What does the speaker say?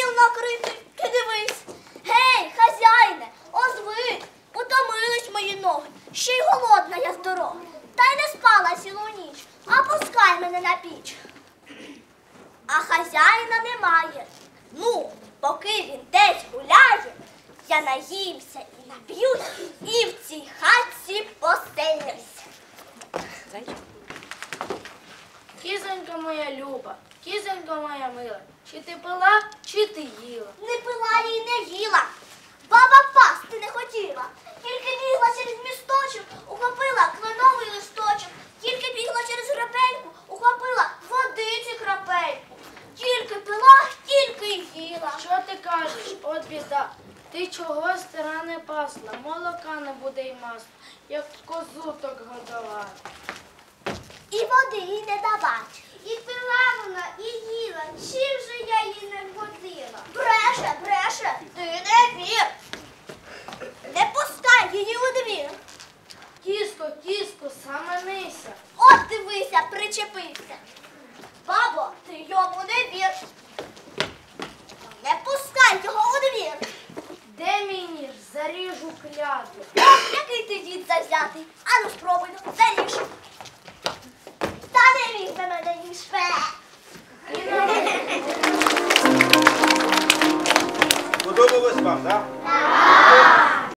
стіл накритий, ти дивись. Гей, хазяїне, озвись, утомились мої ноги, ще й голодна я з дороги. Та й не спала цілу ніч, а пускай мене на піч. А хазяїна немає. Ну, поки він десь гуляє, я наїмся і нап'юсь, і в цій Кізонька моя люба, кізонька моя мила, чи ти пила, чи ти їла? Не пила і не їла. Баба пасти не хотіла. Тільки бігла через місточок, ухопила кленовий листочок. Тільки бігла через грабельку, ухопила водиці крапельку. Тільки пила, тільки й їла. Що ти кажеш, от біда? Ти чого стара не пасла, молока не буде й масла, як козу так годувати. І води не давать. І пила вона, і їла. Чим же я її не вгодила? Бреше, бреше, ти не вір. Не пускай її у двір. Кіско, кіско, саме нися. От дивися, причепився. Бабо, ти йому не вір. Не пускай його у двір. Де мій ніж? Заріжу клятву. Ох, який ти дід завзятий. Ану спробуй, ну, заріж. Та не візьме мене ніж. Подобалось вам, так? Так.